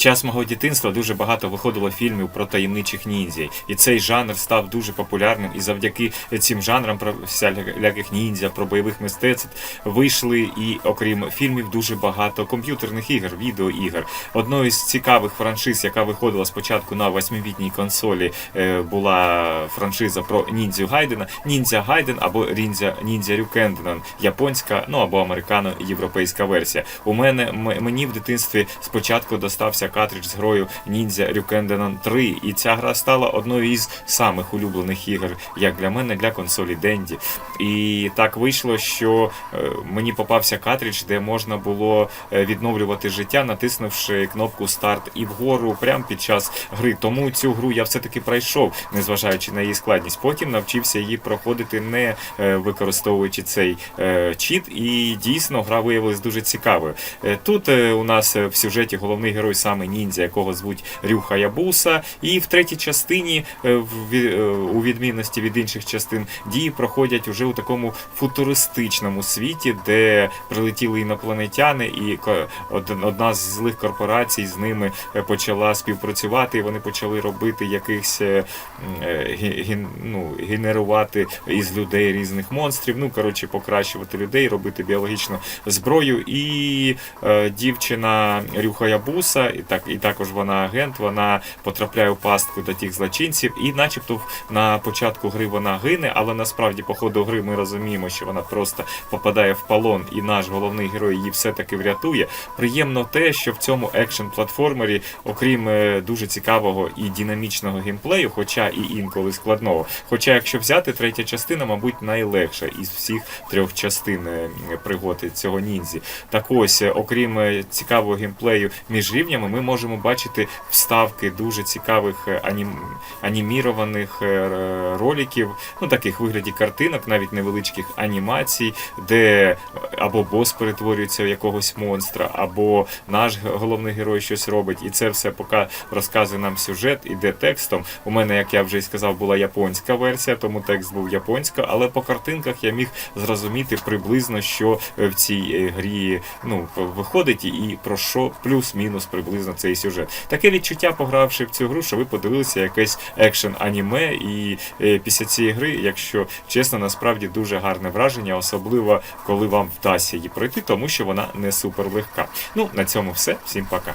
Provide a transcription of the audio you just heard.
Час мого дитинства дуже багато виходило фільмів про таємничих ніндзя, і цей жанр став дуже популярним. І завдяки цим жанрам про всіляких ніндзя, про бойових мистецтв вийшли і окрім фільмів дуже багато комп'ютерних ігор, відеоігор. Одною з цікавих франшиз, яка виходила спочатку на восьмибітній консолі, е, була франшиза про ніндзю Гайдена, ніндзя Гайден або ніндзя ніндзя Рюкенденен, японська, ну або американо-європейська версія. У мене мені в дитинстві спочатку достався картридж з грою Ніндзя Рюкенденен 3, і ця гра стала одною із самих улюблених ігор, як для мене, для консолі Денді. І так вийшло, що е, мені попався картридж, де можна було е, відновлювати життя, натиснувши кнопку старт і вгору прямо під час гри. Тому цю гру я все-таки пройшов, незважаючи на її складність. Потім навчився її проходити, не е, використовуючи цей чіт, і дійсно гра виявилась дуже цікавою. Тут у нас в сюжеті головний герой саме ніндзя, якого звуть Рюха Ябуса, і в третій частині, е, е, у відмінності від інших частин, дії проходять уже у такому футуристичному світі, де прилетіли інопланетяни, і одна з злих корпорацій з ними е, почала співпрацювати, і вони почали робити якихось ну, генерувати із людей різних монстрів. Ну коротше, покращувати людей, робити біологічну зброю. І дівчина Рюха Ябуса, і так і також вона агент. Вона потрапляє у пастку до тих злочинців, і, начебто, на початку гри вона гине, але насправді по ходу гри ми розуміємо, що вона просто попадає в полон, і наш головний герой її все-таки врятує. Приємно те, що в цьому екшн платформері, окрім е, дуже цікавого і динамічного геймплею, хоча і інколи складного. Хоча, якщо взяти третя частина, мабуть, найлегша із всіх трьох частин е, пригод цього ніндзі. Так ось, е, окрім цікавого геймплею між рівнями, ми можемо бачити вставки дуже цікавих е, анім... анімірованих е, роликів, ну таких вигляді картинок, навіть невеличких анімацій, де або бос перетворюється в якогось монстра, або наш головний герой щось робить, і це все поки розказує нам сюжет, іде текстом. У мене, як я вже і сказав, була японська версія, тому текст був японська, але по картинках я міг зрозуміти приблизно, що е, в цій е, грі ну, виходить, і про що плюс-мінус приблизно цей сюжет. Таке відчуття, погравши в цю гру, що ви подивилися якесь екшен аніме, і е, після цієї гри, якщо чесно, насправді дуже гарне враження, особливо коли вам вдасться її пройти, тому що вона не супер легка. Ну, на цьому все. Всім пока.